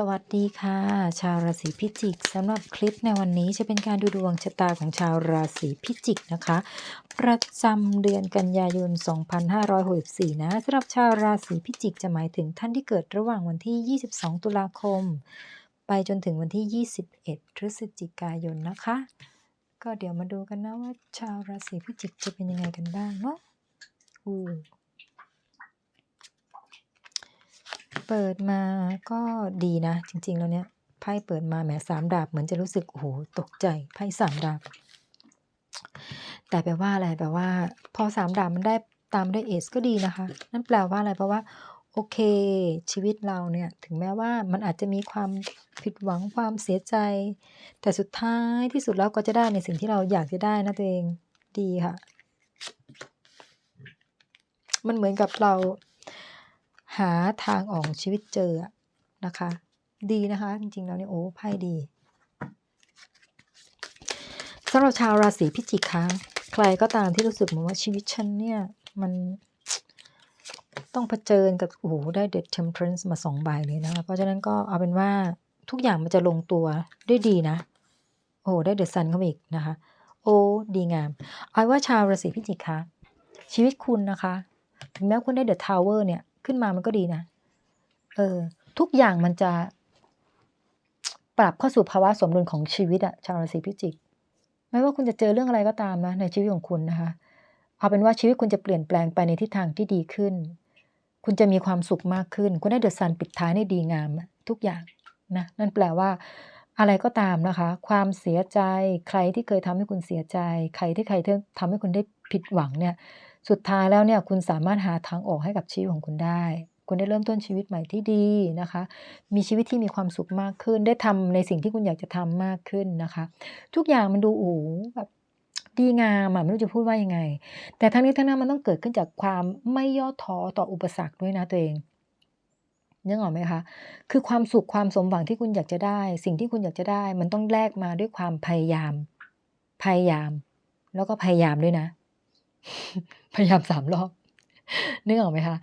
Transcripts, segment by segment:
สวัสดีค่ะ ชาวราศีพิจิกสำหรับคลิปในวันนี้จะเป็นการดูดวงชะตาของชาวราศีพิจิกนะคะ ประจำเดือนกันยายน 2564 นะสำหรับชาวราศีพิจิกจะหมายถึงท่านที่เกิดระหว่างวันที่ 22 ตุลาคม ไปจนถึงวันที่ 21 พฤศจิกายนนะคะ ก็เดี๋ยวมาดูกันนะว่าชาวราศีพิจิกจะเป็นยังไงกันบ้างเนาะอู้ เปิดมาก็ดีนะ จริง ๆ แล้วเนี่ยไพ่เปิดมาแหมสามดาบเหมือนจะรู้สึกโอ้โหตกใจไพ่สามดาบ แต่แปลว่าอะไรแปลว่า พอสามดาบมันได้ตามด้วยเอสก็ดีนะคะ นั่นแปลว่าอะไรเพราะว่าโอเค ชีวิตเราเนี่ยถึงแม้ว่ามันอาจจะมีความผิดหวังความเสียใจ แต่สุดท้ายที่สุดแล้วก็จะได้ในสิ่งที่เราอยากจะได้นะตัวเองดีค่ะ มันเหมือนกับเรา หาทางออกชีวิตเจอนะคะ ดีนะคะ จริงๆแล้วเนี่ยโอ้ไพ่ดีสำหรับชาวราศีพิจิกคะใครก็ตามที่รู้สึกเหมือนว่าชีวิตฉันเนี่ยมันต้องเผชิญกับโอ้โหได้เด็ด temperance มาสองใบเลยนะคะเพราะฉะนั้นก็เอาเป็นว่าทุกอย่างมันจะลงตัวด้วยดีนะ โอ้ได้เดอะซันเข้ามาอีกนะคะ โอ้ดีงามเอาว่าชาวราศีพิจิกคะชีวิตคุณนะคะ ถึงแม้คุณได้เดอะทาวเวอร์เนี่ย ขึ้นมามันก็ดีนะ เออ ทุกอย่างมันจะปรับเข้าสู่ภาวะสมดุลของชีวิตอะชาวราศีพิจิก ไม่ว่าคุณจะเจอเรื่องอะไรก็ตามนะในชีวิตของคุณนะคะ เอาเป็นว่าชีวิตคุณจะเปลี่ยนแปลงไปในทิศทางที่ดีขึ้น คุณจะมีความสุขมากขึ้น คุณได้เดอะซันปิดท้ายได้ดีงาม ทุกอย่างนะ นั่นแปลว่า อะไรก็ตามนะคะ ความเสียใจ ใครที่เคยทำให้คุณเสียใจ ใครที่ใครที่ทำให้คุณได้ผิดหวังเนี่ย สุดท้ายแล้วเนี่ยคุณสามารถหาทางออกให้กับชีวิตของคุณได้ คุณได้เริ่มต้นชีวิตใหม่ที่ดีนะคะ มีชีวิตที่มีความสุขมากขึ้น ได้ทำในสิ่งที่คุณอยากจะทำมากขึ้นนะคะ ทุกอย่างมันดูโอ้แบบดีงามอะไม่รู้จะพูดว่ายังไง แต่ทั้งนี้ทั้งนั้นมันต้องเกิดขึ้นจากความไม่ย่อท้อต่ออุปสรรคด้วยนะตัวเองนึกออกไหมคะ คือความสุขความสมหวังที่คุณอยากจะได้ สิ่งที่คุณอยากจะได้ มันต้องแลกมาด้วยความพยายาม พยายาม แล้วก็พยายามด้วยนะ พยายามสามรอบนึกออกไหมคะ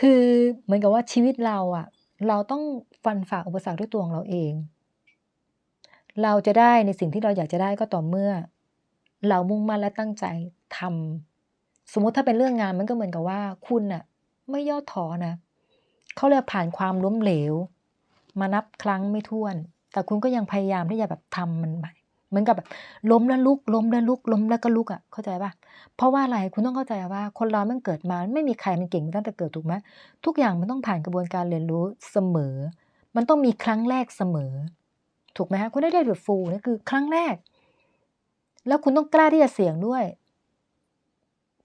คือเหมือนกับว่าชีวิตเราอะเราต้องฟันฝ่าอุปสรรคด้วยตัวของเราเอง เราจะได้ในสิ่งที่เราอยากจะได้ก็ต่อเมื่อ เรามุ่งมั่นและตั้งใจทำสมมติถ้าเป็นเรื่องงานมันก็เหมือนกับว่า คุณอะไม่ย่อท้อนะเขาเรียกผ่านความล้มเหลว มานับครั้งไม่ถ้วน แต่คุณก็ยังพยายามที่จะแบบทำมันใหม่ เหมือนกับแบบล้มแล้วลุกล้มแล้วลุกล้มแล้วก็ลุกอะเข้าใจป่ะเพราะว่าอะไรคุณต้องเข้าใจว่า คนเรามันเกิดมาไม่มีใครมันเก่งตั้งแต่เกิดถูกไหมทุกอย่างมันต้องผ่านกระบวนการเรียนรู้เสมอ มันต้องมีครั้งแรกเสมอ ถูกไหมคะคุณได้ได้แบบฟูนี่คือ ครั้งแรก แล้วคุณต้องกล้าที่จะเสี่ยงด้วย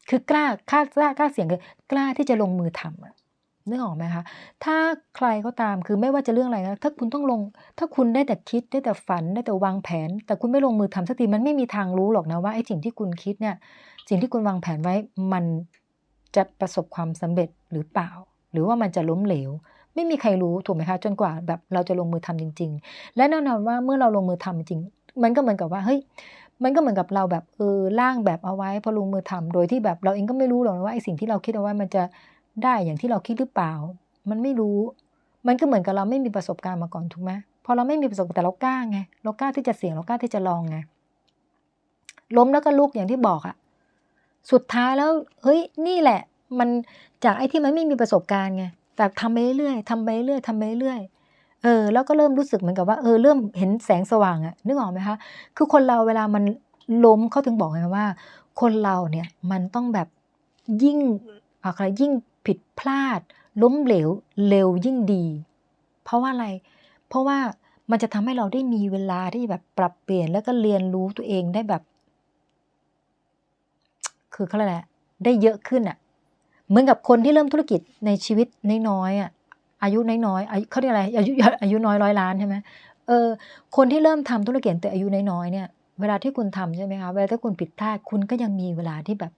คือกล้ากล้ากล้ากล้าเสี่ยงคือกล้าที่จะลงมือทำอะ นึกออกไหมคะ ถ้าใครก็ตามคือไม่ว่าจะเรื่องอะไรนะถ้าคุณต้องลง ถ้าคุณได้แต่คิดได้แต่ฝันได้แต่วางแผน แต่คุณไม่ลงมือทำสักทีมันไม่มีทางรู้หรอกนะว่าไอ้สิ่งที่คุณคิดเนี่ย สิ่งที่คุณวางแผนไว้มันจะประสบความสำเร็จหรือเปล่า หรือว่ามันจะล้มเหลว ไม่มีใครรู้ถูกไหมคะ จนกว่าแบบเราจะลงมือทำจริง ๆ และแน่นอนว่าเมื่อเราลงมือทำจริง มันก็เหมือนกับว่าเฮ้ยมันก็เหมือนกับเราแบบเออร่างแบบเอาไว้พอลงมือทำโดยที่แบบเราเองก็ไม่รู้หรอกว่าไอ้สิ่งที่เราคิดเอาไว้มันจะ ได้อย่างที่เราคิดหรือเปล่า มันไม่รู้ มันก็เหมือนกับเราไม่มีประสบการณ์มาก่อนถูกไหมพอเราไม่มีประสบการณ์แต่เรากล้าไงเรากล้าที่จะเสี่ยงเรากล้าที่จะลองไงล้มแล้วก็ลุกอย่างที่บอกอะสุดท้ายแล้วเฮ้ยนี่แหละ มันจากไอ้ที่มันไม่มีประสบการณ์ไงแต่ทำไปเรื่อยๆทำไปเรื่อยๆทำไปเรื่อยเออแล้วก็เริ่มรู้สึกเหมือนกับว่าเออเริ่มเห็นแสงสว่างอะนึกออกไหมคะคือคนเราเวลามันล้มเขาถึงบอกไงว่า คนเราเนี่ยมันต้องแบบยิ่งอะไรยิ่ง ผิดพลาด ล้มเหลวเร็วยิ่งดี เพราะว่าอะไร เพราะว่ามันจะทำให้เราได้มีเวลาที่แบบปรับเปลี่ยนแล้วก็เรียนรู้ตัวเองได้แบบ คือเขาเรียกอะไรได้เยอะขึ้นอะ่ะ เหมือนกับคนที่เริ่มธุรกิจในชีวิตน้อยๆอะอายุน้อยๆอายุเขาเรียกอะไรอายุอายุน้อยร้อยล้านใช่ไหมเออคนที่เริ่มทำธุรกิจแต่อายุน้อยๆเนี่ย เวลาที่คุณทำใช่ไหมคะเวลาที่คุณผิดพลาดคุณก็ยังมีเวลาที่แบบ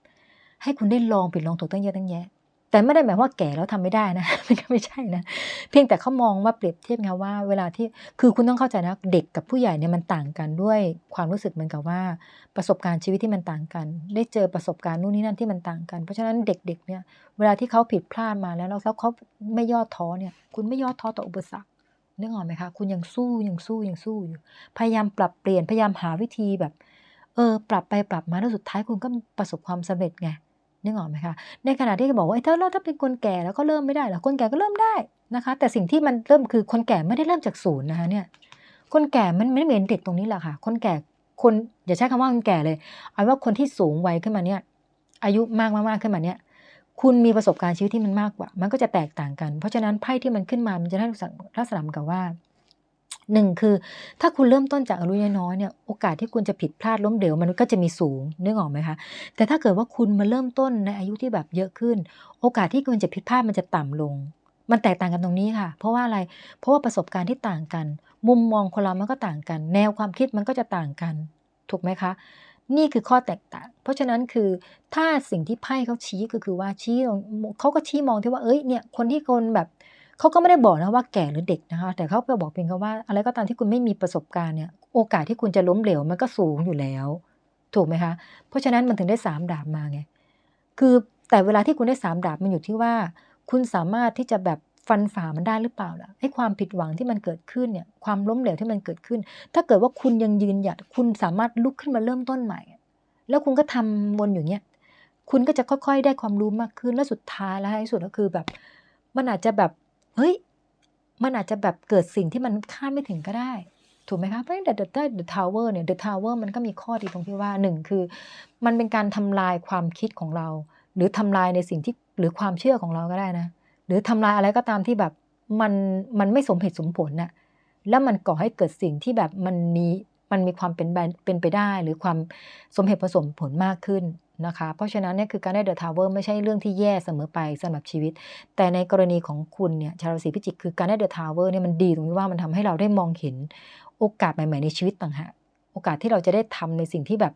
ให้คุณได้ลองผิดลองถูกตั้งเยอะตั้งแยะ แต่ไม่ได้หมายว่าแก่แล้วทำไม่ได้นะมันก็ไม่ใช่นะเพียงแต่เขามองว่าเปรียบเทียบไงว่าเวลาที่คือคุณต้องเข้าใจนะเด็กกับผู้ใหญ่เนี่ยมันต่างกันด้วยความรู้สึกเหมือนกับว่าประสบการณ์ชีวิตที่มันต่างกัน ได้เจอประสบการณ์นู่นนี่นั่นที่มันต่างกัน เพราะฉะนั้นเด็กๆเนี่ยเวลาที่เขาผิดพลาดมาแล้วแล้วเขาไม่ย่อท้อเนี่ยคุณไม่ย่อท้อต่ออุปสรรคนึกออกไหมคะคุณยังสู้ยังสู้ยังสู้อยู่ พยายามปรับเปลี่ยนพยายามหาวิธีแบบ เออ ปรับไปปรับมาแล้วสุดท้ายคุณก็ประสบความสำเร็จไง นึกออกไหมคะ ในขณะที่บอกว่าถ้าเราถ้าเป็นคนแก่แล้วก็เริ่มไม่ได้หรอคนแก่ก็เริ่มได้นะคะ แต่สิ่งที่มันเริ่มคือคนแก่ไม่ได้เริ่มจากศูนย์นะคะเนี่ย คนแก่มันไม่เหมือนเด็กตรงนี้แหละค่ะ คนแก่คนอย่าใช้คำว่าคนแก่เลย เอาว่าคนที่สูงวัยขึ้นมาเนี่ย อายุมากมากขึ้นมาเนี่ย คุณมีประสบการณ์ชีวิตที่มันมากกว่า มันก็จะแตกต่างกัน เพราะฉะนั้นไพ่ที่มันขึ้นมา มันจะได้ลักษณะกับว่า หนึ่งคือ ถ้าคุณเริ่มต้นจากอายุน้อยๆเนี่ยโอกาสที่คุณจะผิดพลาดล้มเหลวมันก็จะมีสูงนึกออกไหมคะแต่ถ้าเกิดว่าคุณมาเริ่มต้นในอายุที่แบบเยอะขึ้น โอกาสที่คุณจะผิดพลาดมันจะต่ำลง มันแตกต่างกันตรงนี้ค่ะ เพราะว่าอะไรเพราะว่าประสบการณ์ที่ต่างกัน มุมมองคนเรามันก็ต่างกัน แนวความคิดมันก็จะต่างกัน ถูกไหมคะนี่คือข้อแตกต่าง เพราะฉะนั้นคือถ้าสิ่งที่ไพ่เขาชี้ก็คือว่าชี้เขาก็ชี้มองที่ว่าเอ้ยเนี่ยคนที่คนแบบ เขาก็ไม่ได้บอกนะว่าแก่หรือเด็กนะคะ แต่เขาไปบอกเพียงแค่ว่า อะไรก็ตามที่คุณไม่มีประสบการณ์เนี่ยโอกาสที่คุณจะล้มเหลวมันก็สูงอยู่แล้ว ถูกไหมคะ เพราะฉะนั้นมันถึงได้สามดาบมาไงคือแต่เวลาที่คุณได้สามดาบมันอยู่ที่ว่า คุณสามารถที่จะแบบฟันฝ่ามันได้หรือเปล่าล่ะให้ความผิดหวังที่มันเกิดขึ้นเนี่ยความล้มเหลวที่มันเกิดขึ้น ถ้าเกิดว่าคุณยังยืนหยัดคุณสามารถลุกขึ้นมาเริ่มต้นใหม่ แล้วคุณก็ทำวนอยู่เนี้ยคุณก็จะค่อยๆ ได้ความรู้มากขึ้นแล้วสุดท้ายแล้วที่สุดก็คือแบบ มันอาจจะแบบ เฮ้ย มันอาจจะแบบเกิดสิ่งที่มันคาดไม่ถึงก็ได้ ถูกไหมคะเพราะแต่ The The Tower เนี่ย The Tower มันก็มีข้อดีตรงที่ว่าหนึ่งคือ มันเป็นการทำลายความคิดของเรา หรือทำลายในสิ่งที่หรือความเชื่อของเราก็ได้นะ หรือทำลายอะไรก็ตามที่แบบมันมันไม่สมเหตุสมผลน่ะแล้วมันก่อให้เกิดสิ่งที่แบบมันมีมันมีความเป็นเป็นไปได้ หรือความสมเหตุผสมผลมากขึ้น นะคะ เพราะฉะนั้นเนี่ยคือการได้เดอะทาวเวอร์ไม่ใช่เรื่องที่แย่เสมอไปสำหรับชีวิต แต่ในกรณีของคุณเนี่ยชาวราศีพิจิกคือการได้เดอะทาวเวอร์เนี่ยมันดีตรงที่ว่ามันทำให้เราได้มองเห็นโอกาสใหม่ๆในชีวิตต่างหากโอกาสที่เราจะได้ทำในสิ่งที่แบบ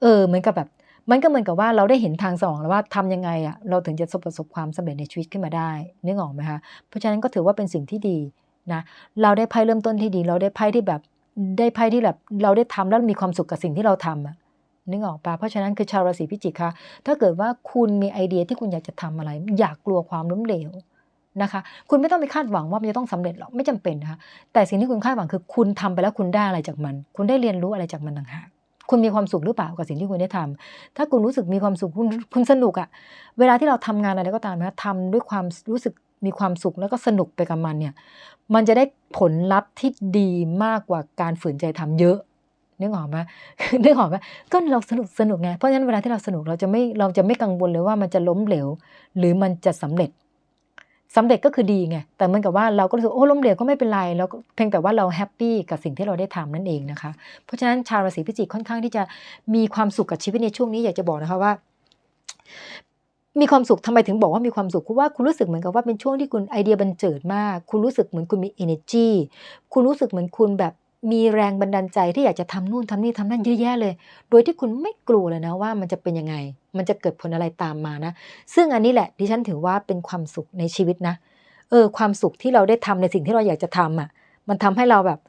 เออเหมือนกับแบบมันก็เหมือนกับว่าเราได้เห็นทางสองแล้วว่าทำยังไงอะ่ะเราถึงจะประสบความสำเร็จในชีวิตขึ้นมาได้นึกออกไหมคะเพราะฉะนั้นก็ถือว่าเป็นสิ่งที่ดีนะเราได้ไพ่เริ่มต้นที่ดี เราได้ไพ่ที่แบบได้ไพ่ที่แบบเราได้ทำแล้วมีความสุขกับสิ่งที่เราทำอะ นึกออกปะเพราะฉะนั้นคือชาวราศีพิจิกคะถ้าเกิดว่าคุณมีไอเดียที่คุณอยากจะทำอะไร อยากกลัวความล้มเหลวนะคะ คุณไม่ต้องไปคาดหวังว่ามันจะต้องสำเร็จหรอกไม่จำเป็นนะคะแต่สิ่งที่คุณคาดหวังคือคุณทำไปแล้วคุณได้อะไรจากมัน คุณได้เรียนรู้อะไรจากมันต่างหากคุณมีความสุขหรือเปล่ากับสิ่งที่คุณได้ทำถ้าคุณรู้สึกมีความสุขคุณคุณสนุกอะเวลาที่เราทำงานอะไรก็ตามนะทำด้วยความรู้สึกมีความสุขแล้วก็สนุกไปกับมันเนี่ย มันจะได้ผลลัพธ์ที่ดีมากกว่าการฝืนใจทำเยอะ นึกออกไหมนึกออกไหมก็เราสนุกสนุกไงเพราะฉะนั้นเวลาที่เราสนุกเราจะไม่เราจะไม่กังวลเลยว่ามันจะล้มเหลว หรือมันจะสำเร็จสำเร็จก็คือดีไงแต่เหมือนกับว่าเราก็รู้สึกโอ้ล้มเหลวก็ไม่เป็นไรเราเพียงแต่ว่าเราแฮปปี้กับสิ่งที่เราได้ทำนั่นเองนะคะ เพราะฉะนั้นชาวราศีพิจิกค่อนข้างที่จะมีความสุขกับชีวิตในช่วงนี้อยากจะบอกนะคะว่ามีความสุขทำไมถึงบอกว่ามีความสุขเพราะว่าคุณรู้สึกเหมือนกับว่าเป็นช่วงที่คุณไอเดียบันเจิดมาก คุณรู้สึกเหมือนคุณมี energy คุณรู้สึกเหมือนคุณแบบ มีแรงบันดาลใจที่อยากจะทำนู่นทำนี่ทำนั่นเยอะแยะเลย โดยที่คุณไม่กลัวเลยนะว่ามันจะเป็นยังไง มันจะเกิดผลอะไรตามมานะ ซึ่งอันนี้แหละดิฉันถือว่าเป็นความสุขในชีวิตนะ เออ ความสุขที่เราได้ทำในสิ่งที่เราอยากจะทำอะ มันทำให้เราแบบ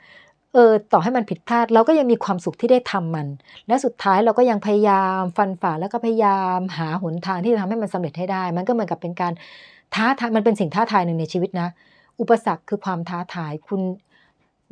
เออ ต่อให้มันผิดพลาด เราก็ยังมีความสุขที่ได้ทำมัน และสุดท้ายเราก็ยังพยายามฟันฝ่าแล้วก็พยายามหาหนทางที่จะทำให้มันสำเร็จให้ได้ มันก็เหมือนกับเป็นการท้าทาย มันเป็นสิ่งท้าทายหนึ่งในชีวิตนะ อุปสรรคคือความท้าทาย คุณ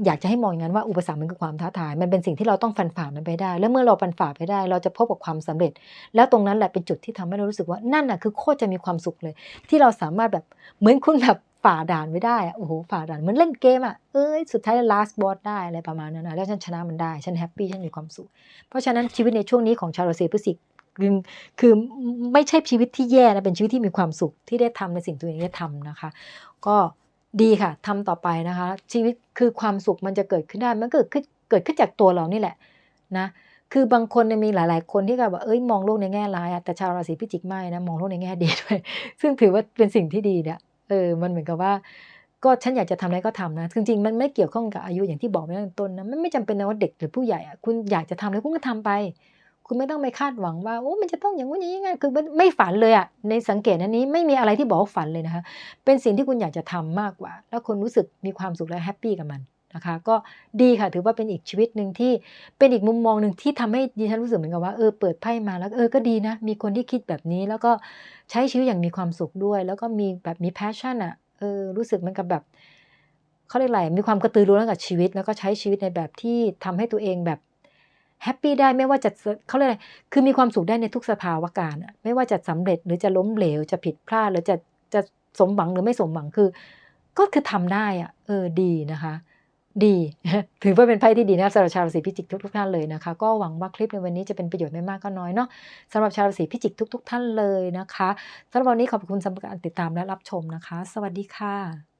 อยากจะให้มองอย่างนั้นว่าอุปสรรคมันคือความท้าทาย มันเป็นสิ่งที่เราต้องฟันฝ่ามันไปได้ แล้วเมื่อเราฟันฝ่าไปได้ เราจะพบกับความสำเร็จ แล้วตรงนั้นแหละเป็นจุดที่ทำให้เรารู้สึกว่านั่นน่ะคือโคตรจะมีความสุขเลย ที่เราสามารถแบบเหมือนคุณแบบฝ่าด่านไว้ได้อะโอ้โหฝ่าด่านเหมือนเล่นเกมอะเอ้ยสุดท้าย last boss ได้อะไรประมาณนั้นนะแล้วฉันชนะมันได้ฉันแฮปปี้ฉันมีความสุข เพราะฉะนั้นชีวิตในช่วงนี้ของชาวราศีพฤษภคือคือไม่ใช่ชีวิตที่แย่นะเป็นชีวิตที่มีความสุขที่ได้ทำในสิ่งตัวเองได้ทำนะคะ ก็ ดีค่ะทำต่อไปนะคะ ชีวิตคือความสุขมันจะเกิดขึ้นได้ มันเกิดขึ้นเกิดขึ้นจากตัวเรานี่แหละนะคือบางคนมีหลาย ๆ คนที่แบบว่าเอ้ยมองโลกในแง่ร้ายอะแต่ชาวราศีพิจิกไม่นะมองโลกในแง่ดีด้วย ซึ่งถือว่าเป็นสิ่งที่ดีเนี่ยเออมันเหมือนกับว่า ก็ฉันอยากจะทำอะไรก็ทำนะจริง ๆ มันไม่เกี่ยวข้องกับอายุอย่างที่บอกไว้ตั้งต้นนะมันไม่จำเป็นนะว่าเด็กหรือผู้ใหญ่อะคุณอยากจะทำอะไรคุณก็ทำไป คุณไม่ต้องไปคาดหวังว่าโอ้มันจะต้องอย่างนี้ยังไงคือไม่ฝันเลยอะในสังเกตอันนี้ไม่มีอะไรที่บอกว่าฝันเลยนะคะ เป็นสิ่งที่คุณอยากจะทำมากกว่า แล้วคุณรู้สึกมีความสุขและแฮปปี้กับมันนะคะ ก็ดีค่ะถือว่าเป็นอีกชีวิตหนึ่งที่เป็นอีกมุมมองหนึ่งที่ทำให้ดิฉันรู้สึกเหมือนกับว่าเออเปิดไพ่มาแล้วเออก็ดีนะ มีคนที่คิดแบบนี้แล้วก็ใช้ชีวิตอย่างมีความสุขด้วย แล้วก็มีแบบมีแพชชั่นอะเออรู้สึกเหมือนกับแบบเขาเรียกอะไรมีความกระตือรือร้นกับชีวิต แล้วก็ใช้ชีวิตในแบบที่ทำให้ตัวเองแบบ แฮปปี้ได้ไม่ว่าจะเขาเรียกอะไรคือมีความสุขได้ในทุกสภาวะการไม่ว่าจะสำเร็จหรือจะล้มเหลวจะผิดพลาดหรือจะจะสมหวังหรือไม่สมหวังคือ ก็คือทำได้อะเออดีนะคะ ดีถือว่าเป็นไพ่ที่ดีนะสำหรับชาวราศีพิจิกทุกๆท่านเลยนะคะ ก็หวังว่าคลิปในวันนี้จะเป็นประโยชน์ไม่มากก็น้อยเนาะสำหรับชาวราศีพิจิกทุก ๆ ท่านเลยนะคะสำหรับวันนี้ขอบคุณสำหรับการติดตามและรับชมนะคะ สวัสดีค่ะ